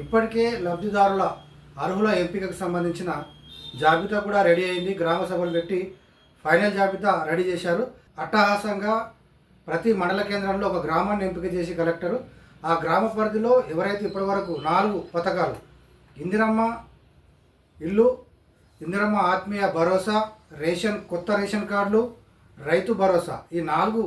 ఇప్పటికే లబ్ధిదారుల అర్హుల ఎంపికకు సంబంధించిన జాబితా కూడా రెడీ అయింది. గ్రామ సభలు పెట్టి ఫైనల్ జాబితా రెడీ చేశారు. అట్టహాసంగా ప్రతి మండల కేంద్రంలో ఒక గ్రామాన్ని ఎంపిక చేసి కలెక్టరు. ఆ గ్రామ పరిధిలో ఎవరైతే ఇప్పటివరకు నాలుగు పథకాలు ఇందిరమ్మ ఇల్లు ఇందిరమ్మ ఆత్మీయ భరోసా రేషన్ కొత్త రేషన్ కార్డులు రైతు భరోసా ఈ నాలుగు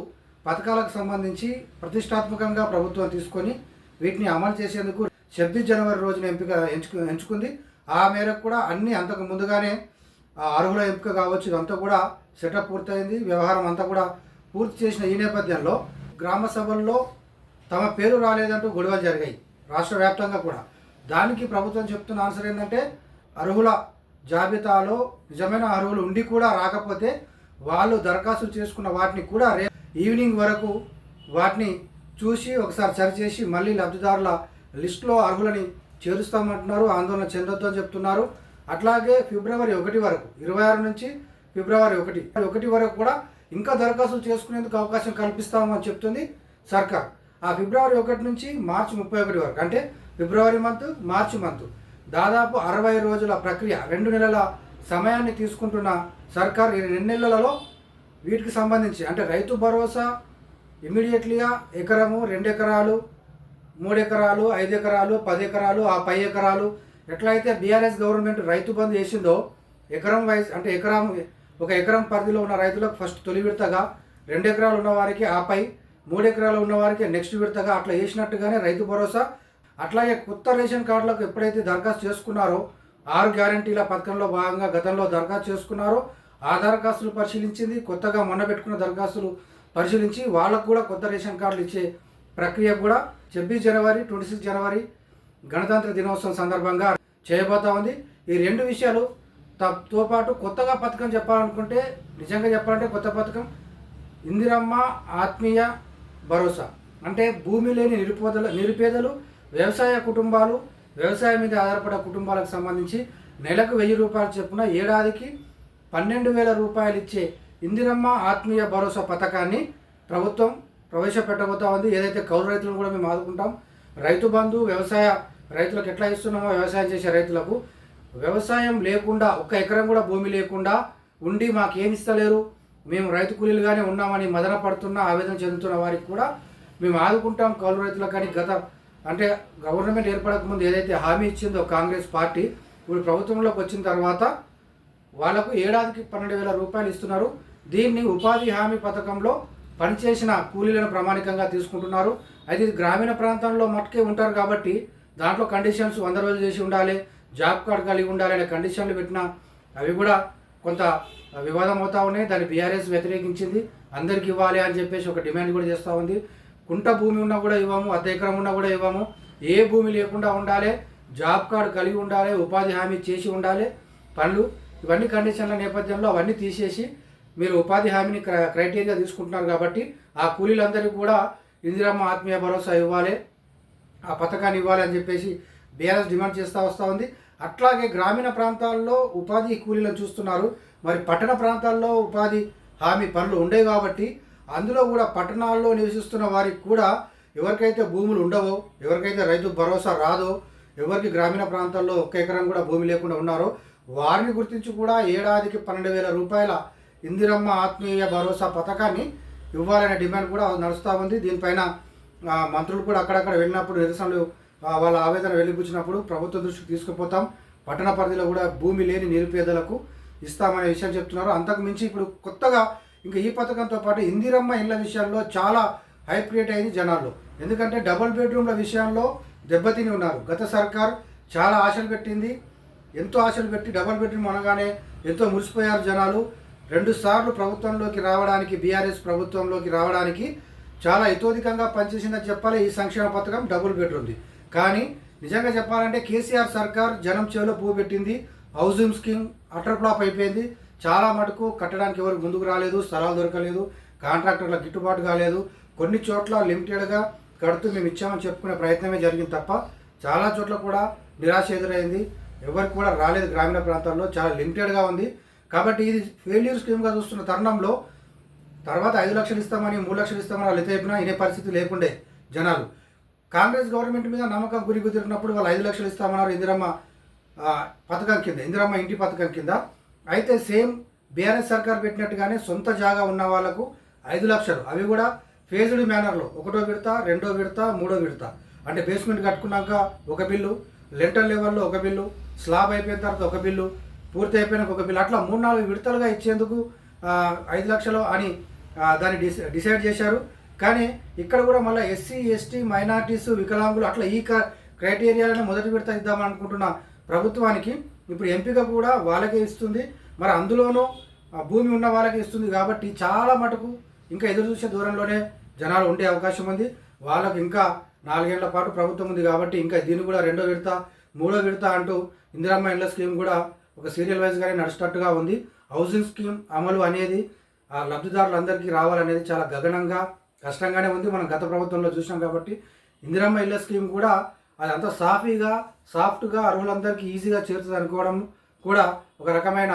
పథకాలకు సంబంధించి ప్రతిష్టాత్మకంగా ప్రభుత్వం తీసుకొని వీటిని అమలు చేసేందుకు ఛబ్బీస్ జనవరి రోజున ఎంపిక ఎంచుకు ఎంచుకుంది. ఆ మేరకు కూడా అన్నీ అంతకు ముందుగానే అర్హుల ఎంపిక కావచ్చు ఇదంతా కూడా సెటప్ పూర్తయింది. వ్యవహారం అంతా కూడా పూర్తి చేసిన ఈ నేపథ్యంలో గ్రామ సభల్లో తమ పేరు రాలేదంటూ గొడవలు జరిగాయి. రాష్ట్ర వ్యాప్తంగా కూడా. దానికి ప్రభుత్వం చెప్తున్న ఆన్సర్ ఏంటంటే అర్హుల జాబితాలో నిజమైన అర్హులు ఉండి కూడా రాకపోతే వాళ్ళు దరఖాస్తు చేసుకున్న వాటిని కూడా రే ఈవినింగ్ వరకు వాటిని చూసి ఒకసారి సరిచేసి మళ్ళీ లబ్ధిదారుల లిస్టులో అర్హులని చేరుస్తామంటున్నారు ఆందోళన చెందొద్దు అని చెప్తున్నారు. అట్లాగే ఫిబ్రవరి ఒకటి వరకు ఇరవై ఆరు నుంచి ఫిబ్రవరి ఒకటి ఒకటి వరకు కూడా ఇంకా దరఖాస్తులు చేసుకునేందుకు అవకాశం కల్పిస్తామని చెప్తుంది సర్కార్. ఆ ఫిబ్రవరి ఒకటి నుంచి మార్చి ముప్పై ఒకటి వరకు అంటే ఫిబ్రవరి మంత్ మార్చి మంత్ దాదాపు అరవై రోజుల ప్రక్రియ రెండు నెలల సమయాన్ని తీసుకుంటున్న సర్కార్ ఈ రెండు నెలలలో వీటికి సంబంధించి అంటే రైతు భరోసా ఇమీడియట్లీగా ఎకరము రెండు ఎకరాలు మూడు ఎకరాలు ఐదు ఎకరాలు పది ఎకరాలు ఆ పై ఎకరాలు ఎట్లయితే బీఆర్ఎస్ గవర్నమెంట్ రైతు బంధు చేసిందో ఎకరం వైజ్ అంటే ఎకరం ఒక ఎకరం పరిధిలో ఉన్న రైతులకు ఫస్ట్ తొలి విడతగా రెండు ఎకరాలు ఉన్నవారికి ఆపై మూడు ఎకరాలు ఉన్నవారికి నెక్స్ట్ విడతగా అట్లా వేసినట్టుగానే రైతు భరోసా. అట్లాగే కొత్త రేషన్ కార్డులకు ఎప్పుడైతే దరఖాస్తు చేసుకున్నారో ఆరు గ్యారంటీల పథకంలో భాగంగా గతంలో దరఖాస్తు చేసుకున్నారో ఆ దరఖాస్తులు పరిశీలించింది కొత్తగా మొన్న పెట్టుకున్న దరఖాస్తులు పరిశీలించి వాళ్ళకు కూడా కొత్త రేషన్ కార్డులు ఇచ్చే ప్రక్రియ కూడా ఛబ్బీస్ జనవరి ట్వంటీ సిక్స్ జనవరి గణతంత్ర దినోత్సవం సందర్భంగా చేయబోతా ఉంది. ఈ రెండు విషయాలు తో పాటు కొత్తగా పథకం చెప్పాలనుకుంటే నిజంగా చెప్పాలంటే కొత్త పథకం ఇందిరమ్మ ఆత్మీయ భరోసా. అంటే భూమి లేని నిరుపేదలు నిరుపేదలు వ్యవసాయ కుటుంబాలు వ్యవసాయం మీద ఆధారపడే కుటుంబాలకు సంబంధించి నెలకు వెయ్యి రూపాయలు చొప్పున ఏడాదికి పన్నెండు వేల రూపాయలు ఇచ్చే ఇందిరమ్మ ఆత్మీయ భరోసా పథకాన్ని ప్రభుత్వం ప్రవేశపెట్టబోతా ఉంది. ఏదైతే కౌలు రైతులను కూడా మేము ఆదుకుంటాం. రైతు బంధు వ్యవసాయ రైతులకు ఎట్లా ఇస్తున్నామో వ్యవసాయం చేసే రైతులకు వ్యవసాయం లేకుండా ఒక్క ఎకరం కూడా భూమి లేకుండా ఉండి మాకేం ఇస్తలేరు. మేము రైతు కూలీలుగానే ఉన్నామని మదన పడుతున్న ఆవేదన చెందుతున్న వారికి కూడా మేము ఆదుకుంటాం. కౌలు రైతులకు కానీ గత అంటే గవర్నమెంట్ ఏర్పడకముందు ఏదైతే హామీ ఇచ్చిందో కాంగ్రెస్ పార్టీ ఇప్పుడు ప్రభుత్వంలోకి వచ్చిన తర్వాత వాళ్ళకు ఏడాదికి పన్నెండు వేల రూపాయలు ఇస్తున్నారు. దీన్ని ఉపాధి హామీ పథకంలో పనిచేసిన కూలీలను ప్రామాణికంగా తీసుకుంటున్నారు. అయితే ఇది గ్రామీణ ప్రాంతంలో మట్టుకే ఉంటారు కాబట్టి దాంట్లో కండిషన్స్ వంద రోజులు చేసి ఉండాలి జాబ్ కార్డ్ కలిగి ఉండాలి అనే కండిషన్లు పెట్టిన అవి కూడా కొంత వివాదం అవుతా ఉన్నాయి. దాన్ని బీఆర్ఎస్ వ్యతిరేకించింది. అందరికి ఇవ్వాలి అని చెప్పేసి ఒక డిమాండ్ కూడా చేస్తూ ఉంది. కుంట భూమి ఉన్నా కూడా ఇవ్వము అర్ధ ఎకరం ఉన్నా కూడా ఇవ్వము. ఏ భూమి లేకుండా ఉండాలి జాబ్ కార్డు కలిగి ఉండాలి ఉపాధి హామీ చేసి ఉండాలి పనులు ఇవన్నీ కండిషన్ల నేపథ్యంలో అవన్నీ తీసేసి మీరు ఉపాధి హామీని క్ర- క్రైటీరియా తీసుకుంటున్నారు కాబట్టి ఆ కూలీలందరికీ కూడా ఇందిరమ్మ ఆత్మీయ భరోసా ఇవ్వాలి ఆ పథకాన్ని ఇవ్వాలి అని చెప్పేసి బీఆర్ఎస్ డిమాండ్ చేస్తూ వస్తూ ఉంది. అట్లాగే గ్రామీణ ప్రాంతాల్లో ఉపాధి కూలీలను చూస్తున్నారు. మరి పట్టణ ప్రాంతాల్లో ఉపాధి హామీ పనులు ఉండేవి కాబట్టి అందులో కూడా పట్టణాల్లో నివసిస్తున్న వారికి కూడా ఎవరికైతే భూములు ఉండవో ఎవరికైతే రైతు భరోసా రాదో ఎవరికి గ్రామీణ ప్రాంతాల్లో ఒక్క ఎకరం కూడా భూమి లేకుండా ఉన్నారో వారిని గుర్తించి కూడా ఏడాదికి పన్నెండు వేల రూపాయల ఇందిరమ్మ ఆత్మీయ భరోసా పథకాన్ని ఇవ్వాలనే డిమాండ్ కూడా నడుస్తూ ఉంది. దీనిపైన మంత్రులు కూడా అక్కడక్కడ వెళ్ళినప్పుడు నిరసనలు వాళ్ళ ఆవేదన వెళ్ళిపుచ్చినప్పుడు ప్రభుత్వ దృష్టికి తీసుకుపోతాం. పట్టణ పరిధిలో కూడా భూమి లేని నిరుపేదలకు ఇస్తామనే విషయం చెప్తున్నారు. అంతకు మించి ఇప్పుడు కొత్తగా ఇంకా ఈ పథకంతో పాటు ఇందిరమ్మ ఇళ్ళ విషయంలో చాలా హైప్ క్రియేట్ అయింది జనాల్లో. ఎందుకంటే డబుల్ బెడ్రూమ్ల విషయంలో దెబ్బతిని ఉన్నారు. గత సర్కార్ చాలా ఆశలు పెట్టింది. ఎంతో ఆశలు పెట్టి డబుల్ బెడ్రూమ్ అనగానే ఎంతో మురిసిపోయారు జనాలు. రెండుసార్లు ప్రభుత్వంలోకి రావడానికి బీఆర్ఎస్ ప్రభుత్వంలోకి రావడానికి చాలా ఇతోధికంగా పనిచేసిందని చెప్పాలి. ఈ సంక్షేమ పథకం డబుల్ బెడ్రూమ్ది కానీ నిజంగా చెప్పాలంటే కేసీఆర్ సర్కార్ జనం చెవిలో పువ్వు పెట్టింది. హౌసింగ్ స్కీమ్ అటర్ ఫ్లాప్ అయిపోయింది. చాలా మటుకు కట్టడానికి ఎవరు ముందుకు రాలేదు స్థలాలు దొరకలేదు కాంట్రాక్టర్ల గిట్టుబాటు కాలేదు. కొన్ని చోట్ల లిమిటెడ్గా కడుతూ మేము ఇచ్చామని చెప్పుకునే ప్రయత్నమే జరిగింది తప్ప చాలా చోట్ల కూడా నిరాశ ఎదురైంది. ఎవరికి కూడా రాలేదు గ్రామీణ ప్రాంతాల్లో. చాలా లిమిటెడ్గా ఉంది. కాబట్టి ఇది ఫెయిల్యూర్ స్కీమ్గా చూస్తున్న తరుణంలో తర్వాత ఐదు లక్షలు ఇస్తామని మూడు లక్షలు ఇస్తామని వాళ్ళు ఎత్తైపునా ఇనే పరిస్థితి లేకుండే జనాలు. కాంగ్రెస్ గవర్నమెంట్ మీద నమ్మకం గురి కుదిరినప్పుడు వాళ్ళు ఐదు లక్షలు ఇస్తామన్నారు ఇందిరమ్మ పథకం కింద ఇందిరమ్మ ఇంటి పథకం కింద. అయితే సేమ్ బీఆర్ఎస్ సర్కార్ పెట్టినట్టుగానే సొంత జాగా ఉన్న వాళ్ళకు ఐదు లక్షలు. అవి కూడా ఫేజ్డ్ మేనర్లో ఒకటో విడత రెండో విడత మూడో విడత. అంటే బేస్మెంట్ కట్టుకున్నాక ఒక బిల్లు లెంటర్ లెవెల్లో ఒక బిల్లు స్లాబ్ అయిపోయిన తర్వాత ఒక బిల్లు పూర్తి అయిపోయిన ఒక బిల్. అట్లా మూడు నాలుగు విడతలుగా ఇచ్చేందుకు ఐదు లక్షలు అని దాన్ని డిసై డిసైడ్ చేశారు. కానీ ఇక్కడ కూడా మళ్ళీ ఎస్సీ ఎస్టీ మైనార్టీస్ వికలాంగులు అట్లా ఈ క- క్రైటీరియాలను మొదటి విడత ఇద్దామని అనుకుంటున్న ప్రభుత్వానికి ఇప్పుడు ఎంపిక కూడా వాళ్ళకే ఇస్తుంది. మరి అందులోనూ భూమి ఉన్న వాళ్ళకే ఇస్తుంది కాబట్టి చాలా మటుకు ఇంకా ఎదురు చూసే దూరంలోనే జనాలు ఉండే అవకాశం ఉంది. వాళ్ళకు ఇంకా నాలుగేళ్ళ పాటు ప్రభుత్వం ఉంది కాబట్టి ఇంకా దీన్ని కూడా రెండో విడత మూడో విడత అంటూ ఇందిరమ్మ ఇళ్ళ స్కీమ్ కూడా ఒక సీరియల్ వైజ్గానే నడిచినట్టుగా ఉంది. హౌసింగ్ స్కీమ్ అమలు అనేది ఆ లబ్ధిదారులందరికీ రావాలనేది చాలా గగనంగా కష్టంగానే ఉంది. మనం గత ప్రభుత్వంలో చూసాం కాబట్టి. ఇందిరమ్మ ఇళ్ళ స్కీమ్ కూడా అదంతా సాఫీగా సాఫ్ట్గా అర్హులందరికీ ఈజీగా చేరుతుంది అనుకోవడం కూడా ఒక రకమైన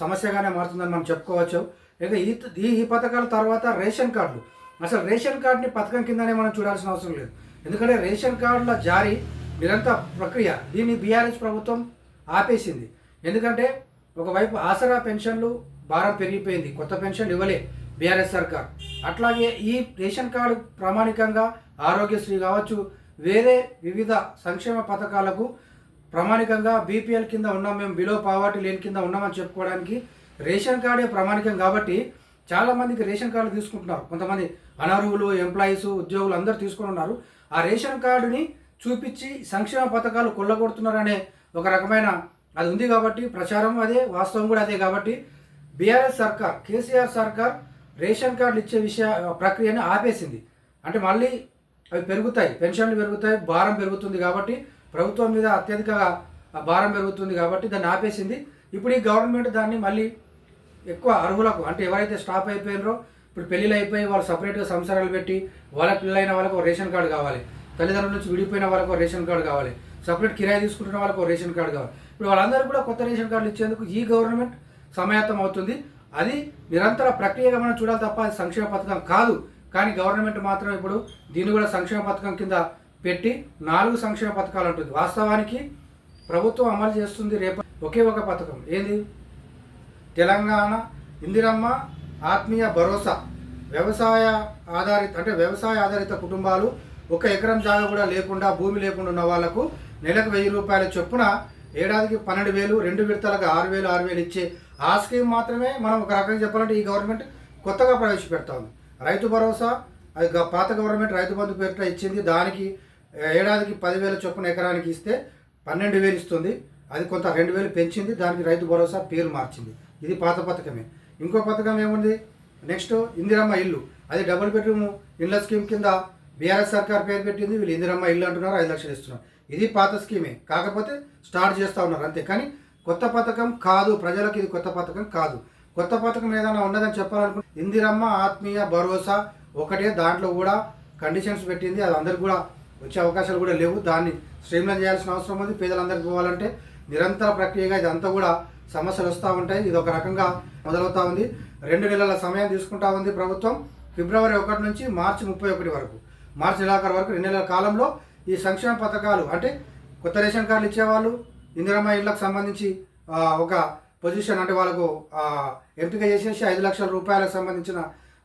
సమస్యగానే మారుతుందని మనం చెప్పుకోవచ్చు. ఇక ఈ ఈ ఈ పథకాల తర్వాత రేషన్ కార్డులు. అసలు రేషన్ కార్డుని పథకం కిందనే మనం చూడాల్సిన అవసరం లేదు. ఎందుకంటే రేషన్ కార్డుల జారీ నిరంతర ప్రక్రియ. దీన్ని బీఆర్ఎస్ ప్రభుత్వం ఆపేసింది. ఎందుకంటే ఒకవైపు ఆసరా పెన్షన్లు భారం పెరిగిపోయింది. కొత్త పెన్షన్ ఇవ్వలే బీఆర్ఎస్ సర్కార్. అట్లాగే ఈ రేషన్ కార్డు ప్రామాణికంగా ఆరోగ్యశ్రీ కావచ్చు వేరే వివిధ సంక్షేమ పథకాలకు ప్రామాణికంగా బీపీఎల్ కింద ఉన్నాం మేము బిలో పావర్టీ లేని కింద ఉన్నామని చెప్పుకోవడానికి రేషన్ కార్డే ప్రామాణికం కాబట్టి చాలామందికి రేషన్ కార్డు తీసుకుంటున్నారు. కొంతమంది అనర్హులు ఎంప్లాయీస్ ఉద్యోగులు అందరూ తీసుకుని ఉన్నారు. ఆ రేషన్ కార్డుని చూపించి సంక్షేమ పథకాలు కొల్లగొడుతున్నారనే ఒక రకమైన అది ఉంది కాబట్టి ప్రచారం అదే వాస్తవం కూడా అదే కాబట్టి బీఆర్ఎస్ సర్కార్ కేసీఆర్ సర్కార్ రేషన్ కార్డులు ఇచ్చే విషయ ప్రక్రియను ఆపేసింది. అంటే మళ్ళీ అవి పెరుగుతాయి పెన్షన్లు పెరుగుతాయి భారం పెరుగుతుంది కాబట్టి ప్రభుత్వం మీద అత్యధిక భారం పెరుగుతుంది కాబట్టి దాన్ని ఆపేసింది. ఇప్పుడు ఈ గవర్నమెంట్ దాన్ని మళ్ళీ ఎక్కువ అర్హులకు అంటే ఎవరైతే స్టాప్ అయిపోయినారో ఇప్పుడు పెళ్ళిళ్ళు అయిపోయి వాళ్ళు సపరేట్గా సంసారాలు పెట్టి వాళ్ళ పిల్లలైన వాళ్ళకు ఒక రేషన్ కార్డు కావాలి. తల్లిదండ్రుల నుంచి విడిపోయిన వాళ్ళకు ఒక రేషన్ కార్డు కావాలి. సపరేట్ కిరాయి తీసుకుంటున్న వాళ్ళకు రేషన్ కార్డు కావాలి. ఇప్పుడు వాళ్ళందరూ కూడా కొత్త రేషన్ కార్డులు ఇచ్చేందుకు ఈ గవర్నమెంట్ సమాయత్తం అవుతుంది. అది నిరంతర ప్రక్రియగా మనం చూడాలి తప్ప అది సంక్షేమ పథకం కాదు. కానీ గవర్నమెంట్ మాత్రం ఇప్పుడు దీన్ని కూడా సంక్షేమ పథకం కింద పెట్టి నాలుగు సంక్షేమ పథకాలు ఉంటుంది వాస్తవానికి ప్రభుత్వం అమలు చేస్తుంది రేపు ఒకే ఒక పథకం. ఏంది? తెలంగాణ ఇందిరమ్మ ఆత్మీయ భరోసా. వ్యవసాయ ఆధారిత అంటే వ్యవసాయ ఆధారిత కుటుంబాలు ఒక ఎకరం జాగా కూడా లేకుండా భూమి లేకుండా ఉన్న వాళ్ళకు నెలకు వెయ్యి రూపాయల చొప్పున ఏడాదికి పన్నెండు వేలు రెండు విడతలకు ఆరు వేలు ఆరు వేలు ఇచ్చే ఆ స్కీమ్ మాత్రమే మనం ఒక రకంగా చెప్పాలంటే ఈ గవర్నమెంట్ కొత్తగా ప్రవేశపెడుతోంది. రైతు భరోసా అది గ- పాత గవర్నమెంట్ రైతు బంధు పేరిట ఇచ్చింది దానికి ఏడాదికి పదివేల చొప్పున ఎకరానికి ఇస్తే పన్నెండు వేలు ఇస్తుంది. అది కొంత రెండు వేలు పెంచింది దానికి రైతు భరోసా పేరు మార్చింది. ఇది పాత పథకమే. ఇంకో పథకం ఏముంది? నెక్స్ట్ ఇందిరమ్మ ఇల్లు. అది డబుల్ బెడ్రూమ్ ఇళ్ళ స్కీమ్ కింద బీఆర్ఎస్ సర్కార్ పేరు పెట్టింది వీళ్ళు ఇందిరమ్మ ఇల్లు అంటున్నారు ఐదు లక్షలు ఇస్తున్నారు. ఇది పాత స్కీమే. కాకపోతే స్టార్ట్ చేస్తూ ఉన్నారు అంతే. కానీ కొత్త పథకం కాదు. ప్రజలకు ఇది కొత్త పథకం కాదు. కొత్త పథకం ఏదైనా ఉన్నదని చెప్పాలనుకుంటే ఇందిరమ్మ ఆత్మీయ భరోసా ఒకటే. దాంట్లో కూడా కండిషన్స్ పెట్టింది. అది అందరికి కూడా వచ్చే అవకాశాలు కూడా లేవు. దాన్ని స్ట్రీమ్లైన్ చేయాల్సిన అవసరం ఉంది. పేదలందరికీ పోవాలంటే నిరంతర ప్రక్రియగా ఇదంతా కూడా సమస్యలు వస్తూ ఉంటాయి. ఇది ఒక రకంగా మొదలవుతా ఉంది. రెండు నెలల సమయం తీసుకుంటా ఉంది ప్రభుత్వం. ఫిబ్రవరి ఒకటి నుంచి మార్చి ముప్పై ఒకటి వరకు. మార్చి నెలాఖరు వరకు రెండు నెలల కాలంలో ఈ సంక్షేమ పథకాలు అంటే కొత్త రేషన్ కార్డులు ఇచ్చేవాళ్ళు ఇందిరమ్మ ఇళ్ళకు సంబంధించి ఒక పొజిషన్ అంటే వాళ్ళకు ఎంపిక చేసేసి ఐదు లక్షల రూపాయలకు సంబంధించిన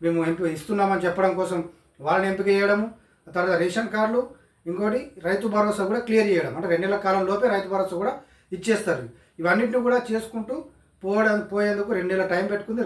మేము ఎంపిక ఇస్తున్నామని చెప్పడం కోసం వాళ్ళని ఎంపిక చేయడము తర్వాత రేషన్ కార్డులు ఇంకోటి రైతు భరోసా కూడా క్లియర్ చేయడం. అంటే రెండేళ్ళ కాలంలోపే కాలం లోపే రైతు భరోసా కూడా ఇచ్చేస్తారు. ఇవన్నింటిని కూడా చేసుకుంటూ పోవడం పోయేందుకు రెండు టైం పెట్టుకుంది.